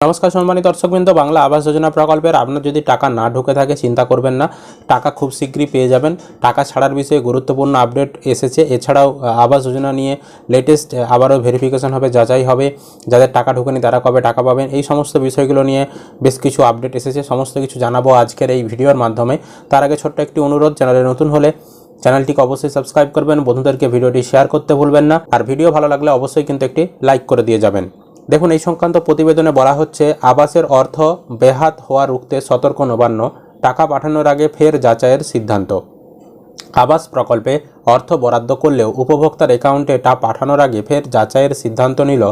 নমস্কার সম্মানিত দর্শকবৃন্দ, বাংলা আবাস যোজনা প্রকল্পের আপনার যদি টাকা না ঢুকে থাকে, চিন্তা করবেন না। টাকা খুব শীঘ্রই পেয়ে যাবেন। টাকা ছাড়ার বিষয়ে গুরুত্বপূর্ণ আপডেট এসেছে। এছাড়াও আবাস যোজনা নিয়ে লেটেস্ট আবারও ভেরিফিকেশন হবে, যাচাই হবে। যাদের টাকা ঢুকেনি, তারা কবে টাকা পাবেন? এই সমস্ত বিষয়গুলো নিয়ে বেশ কিছু আপডেট এসেছে। সমস্ত কিছু জানাব আজকের এই ভিডিওর মাধ্যমে। তার আগে ছোট্ট একটি অনুরোধ, চ্যানেলে নতুন হলে চ্যানেলটিকে অবশ্যই সাবস্ক্রাইব করবেন। বন্ধুদেরকে ভিডিওটি শেয়ার করতে ভুলবেন না। আর ভিডিও ভালো লাগলে অবশ্যই কিন্তু একটি লাইক করে দিয়ে যাবেন। দেখুন, এই সংক্রান্ত প্রতিবেদনে বলা হচ্ছে, আবাসের অর্থ বেহাত হওয়া রুখতে সতর্ক নবান্ন, টাকা পাঠানোর আগে ফের যাচাইয়ের সিদ্ধান্ত। আবাস প্রকল্পে অর্থ বরাদ্দ করলেও উপভোক্তার অ্যাকাউন্টে তা পাঠানোর আগে ফের যাচাইয়ের সিদ্ধান্ত নিল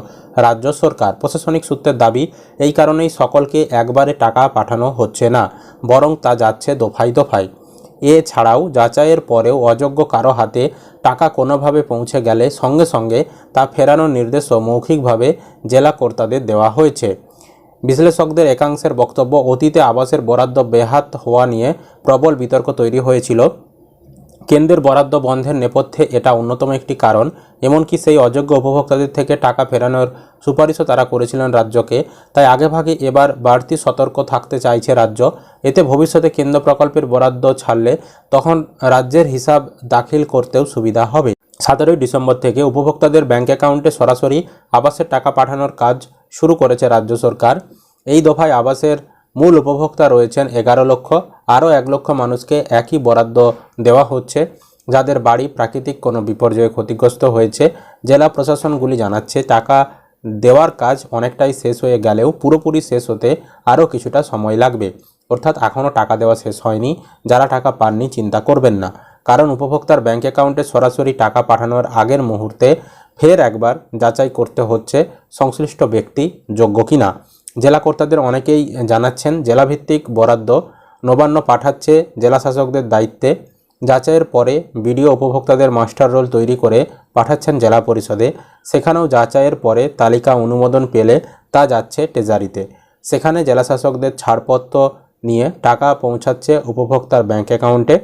রাজ্য সরকার। প্রশাসনিক সূত্রের দাবি, এই কারণেই সকলকে একবারে টাকা পাঠানো হচ্ছে না, বরং তা যাচ্ছে দফায় দফায়। এছাড়াও যাচাইয়ের পরেও অযোগ্য কারও হাতে টাকা কোনোভাবে পৌঁছে গেলে সঙ্গে সঙ্গে তা ফেরানোর নির্দেশও মৌখিকভাবে জেলা কর্তাদের দেওয়া হয়েছে। বিশ্লেষকদের একাংশের বক্তব্য, অতীতে আবাসের বরাদ্দ বেহাত হওয়া নিয়ে প্রবল বিতর্ক তৈরি হয়েছিল। কেন্দ্রের বরাদ্দ বন্ধের নেপথ্যে এটা অন্যতম একটি কারণ। এমনকি সেই অযোগ্য উপভোক্তাদের থেকে টাকা ফেরানোর সুপারিশও তারা করেছিলেন রাজ্যকে। তাই আগেভাগে এবার বাড়তি সতর্ক থাকতে চাইছে রাজ্য। এতে ভবিষ্যতে কেন্দ্র প্রকল্পের বরাদ্দ ছাড়লে তখন রাজ্যের হিসাব দাখিল করতেও সুবিধা হবে। সতেরোই ডিসেম্বর থেকে উপভোক্তাদের ব্যাঙ্ক অ্যাকাউন্টে সরাসরি আবাসের টাকা পাঠানোর কাজ শুরু করেছে রাজ্য সরকার। এই দফায় আবাসের মূল উপভোক্তা রয়েছেন এগারো লক্ষ, আরও এক লক্ষ মানুষকে একই বরাদ্দ দেওয়া হচ্ছে, যাদের বাড়ি প্রাকৃতিক কোনো বিপর্যয়ে ক্ষতিগ্রস্ত হয়েছে। জেলা প্রশাসনগুলি জানাচ্ছে, টাকা দেওয়ার কাজ অনেকটাই শেষ হয়ে গেলেও পুরোপুরি শেষ হতে আরও কিছুটা সময় লাগবে। অর্থাৎ এখনও টাকা দেওয়া শেষ হয়নি, যারা টাকা পাননি চিন্তা করবেন না। কারণ উপভোক্তার ব্যাঙ্ক অ্যাকাউন্টে সরাসরি টাকা পাঠানোর আগের মুহূর্তে ফের একবার যাচাই করতে হচ্ছে, সংশ্লিষ্ট ব্যক্তি যোগ্য কিনা। জেলা কর্তাদের অনেকেই জানাচ্ছেন, জেলাভিত্তিক বরাদ্দ নবান্ন পাঠাচ্ছে জেলা শাসকদের দায়িত্বে। যাচাইয়ের পরে বিডিও উপভোক্তাদের মাস্টার রোল তৈরি করে পাঠাচ্ছেন জেলা পরিষদে। সেখানেও যাচাইয়ের পরে তালিকা অনুমোদন পেলে তা যাচ্ছে ট্রেজারিতে। সেখানে জেলা শাসকদের ছাড়পত্র নিয়ে টাকা পৌঁছাচ্ছে উপভোক্তার ব্যাঙ্ক অ্যাকাউন্টে।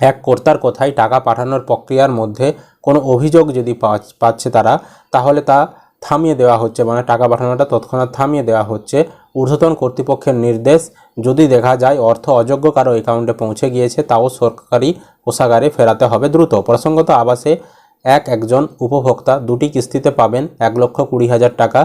এক কর্তার কোথায় টাকা পাঠানোর প্রক্রিয়ার মধ্যে কোনো অভিযোগ যদি পাচ- পাচ্ছে তারা, তাহলে তা থামিয়ে দেওয়া হচ্ছে মানে টাকা পাঠানোটা তৎক্ষণাৎ থামিয়ে দেওয়া হচ্ছে। ঊর্ধ্বতন কর্তৃপক্ষের নির্দেশ, যদি দেখা যায় অর্থ অযোগ্য কারও অ্যাকাউন্টে পৌঁছে গিয়েছে, তাও সরকারি কোষাগারে ফেরাতে হবে দ্রুত। প্রসঙ্গত আবাসে এক একজন উপভোক্তা দুটি কিস্তিতে পাবেন এক লক্ষ কুড়ি হাজার টাকা।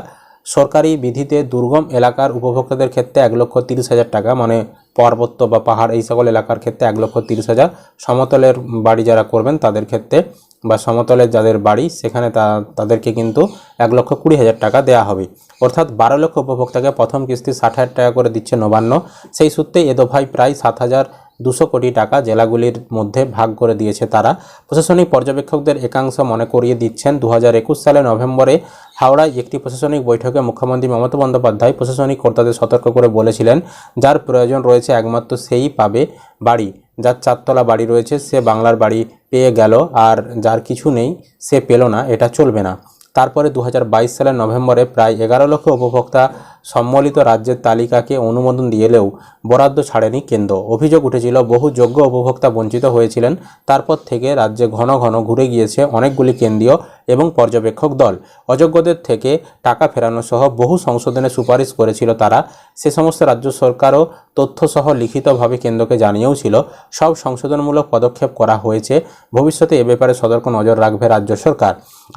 সরকারি বিধিতে দুর্গম এলাকার উপভোক্তাদের ক্ষেত্রে এক লক্ষ তিরিশ হাজার টাকা মানে পার্বত্য বা পাহাড়, এই সকল এলাকার ক্ষেত্রে এক লক্ষ তিরিশ হাজার। সমতলের বাড়ি যারা করবেন তাদের ক্ষেত্রে বা সমতলের যাদের বাড়ি, সেখানে তা, তাদেরকে কিন্তু এক লক্ষ কুড়ি হাজার টাকা দেওয়া হবে। অর্থাৎ বারো লক্ষ উপভোক্তাকে প্রথম কিস্তি ষাট হাজার টাকা করে দিচ্ছে নবান্ন। সেই সূত্রে এ দফায় প্রায় সাত হাজার দুশো কোটি টাকা জেলাগুলির মধ্যে ভাগ করে দিয়েছে তারা। প্রশাসনিক পর্যবেক্ষকদের একাংশ মনে করিয়ে দিচ্ছেন দু হাজার একুশ সালে নভেম্বরে হাওড়ায় একটি প্রশাসনিক বৈঠকে মুখ্যমন্ত্রী মমতা বন্দ্যোপাধ্যায় প্রশাসনিক কর্তাদের সতর্ক করে বলেছিলেন, যার প্রয়োজন রয়েছে একমাত্র সেই পাবে বাড়ি। যার চারতলা বাড়ি রয়েছে, সে বাংলার বাড়ি পেয়ে গেল আর যার কিছু নেই, সে পেল না, এটা চলবে না। তারপরে দু হাজার বাইশ সালের নভেম্বরে প্রায় এগারো লক্ষ উপভোক্তা সম্মিলিত রাজ্যের তালিকাকে অনুমোদন দিয়েলেও বরাদ্দ ছাড়েনি কেন্দ্র। অভিযোগ উঠেছিল, বহু যোগ্য উপভোক্তা বঞ্চিত হয়েছিলেন। তারপর থেকে রাজ্যে ঘন ঘন ঘুরে গিয়েছে অনেকগুলি কেন্দ্রীয় এবং পর্যবেক্ষক দল। অযোগ্যদের থেকে টাকা ফেরানো সহ বহু সংশোধনের সুপারিশ করেছিল তারা। সে সমস্ত রাজ্য সরকারও তথ্যসহ লিখিতভাবে কেন্দ্রকে জানিয়েও ছিল, সব সংশোধনমূলক পদক্ষেপ করা হয়েছে। ভবিষ্যতে এ ব্যাপারে সতর্ক নজর রাখবে রাজ্য সরকার।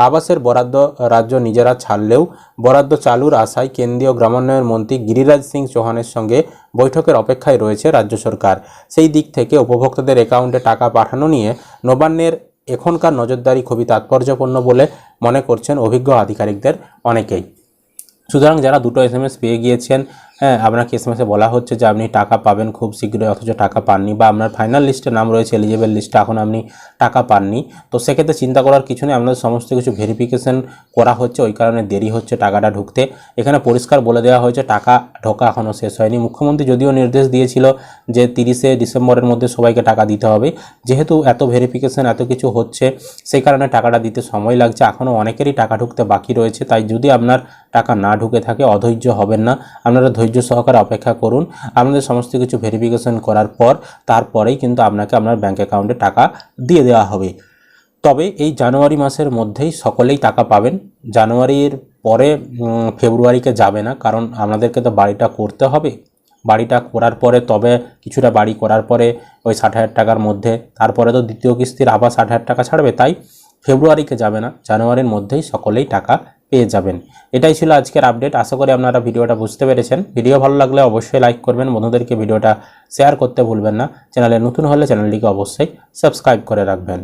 আবাসের বরাদ্দ রাজ্য নিজেরা ছাড়লেও বরাদ্দ চালুর আশায় কেন্দ্রীয় গ্রামোন্নয়ন মন্ত্রী গিরিরাজ সিং চৌহানের সঙ্গে বৈঠকের অপেক্ষায় রয়েছে রাজ্য সরকার। সেই দিক থেকে উপভোক্তাদের অ্যাকাউন্টে টাকা পাঠানো নিয়ে নবান্নের এখনকার নজরদারি খুবই তাৎপর্যপূর্ণ বলে মনে করছেন অভিজ্ঞ আধিকারিকদের অনেকেই। সুতরাং যারা দুটো এস পেয়ে গিয়েছেন হ্যাঁ আপনাকে এসে বলা হচ্ছে যে আপনি টাকা পাবেন খুব শীঘ্রই, অথচ টাকা পাননি বা আপনার ফাইনাল লিস্টে নাম রয়েছে এলিজেবল লিস্টে এখন আপনি টাকা পাননি। তো সেক্ষেত্রে চিন্তা করার কিছু নেই, আপনাদের সমস্ত কিছু ভেরিফিকেশন করা হচ্ছে, ওই কারণে দেরি হচ্ছে টাকাটা ঢুকতে। এখানে পরিষ্কার বলে দেওয়া হয়েছে, টাকা ঢোকা এখনও শেষ হয়নি। মুখ্যমন্ত্রী যদিও নির্দেশ দিয়েছিল যে তিরিশে ডিসেম্বরের মধ্যে সবাইকে টাকা দিতে হবে, যেহেতু এত ভেরিফিকেশন এত কিছু হচ্ছে, সেই কারণে টাকাটা দিতে সময় লাগছে এখনও অনেকেরই টাকা ঢুকতে বাকি রয়েছে। তাই যদি আপনার টাকা না ঢুকে থাকে, অধৈর্য হবেন না। আপনারা ধৈর্য সহকারে অপেক্ষা করুন। আপনাদের সমস্ত কিছু ভেরিফিকেশন করার পর, তারপরেই কিন্তু আপনাকে আপনার ব্যাঙ্ক অ্যাকাউন্টে টাকা দিয়ে দেওয়া হবে। তবে এই জানুয়ারি মাসের মধ্যেই সকলেই টাকা পাবেন। জানুয়ারির পরে ফেব্রুয়ারিকে যাবে না, কারণ আপনাদেরকে তো বাড়িটা করতে হবে। বাড়িটা করার পরে, তবে কিছুটা বাড়ি করার পরে ওই ষাট হাজার টাকার মধ্যে, তারপরে তো দ্বিতীয় কিস্তির আবার ষাট হাজার টাকা ছাড়বে, তাই ফেব্রুয়ারিকে যাবে না। জানুয়ারির মধ্যেই সকলেই টাকা পেয়ে যাবেন। এটাই ছিল আজকের আপডেট আশা করি আপনারা ভিডিওটা বুঝতে পেরেছেন। ভিডিও ভালো লাগলে অবশ্যই লাইক করবেন। বন্ধুদেরকে ভিডিওটা শেয়ার করতে ভুলবেন না। চ্যানেলে নতুন হলে চ্যানেলটিকে অবশ্যই সাবস্ক্রাইব করে রাখবেন।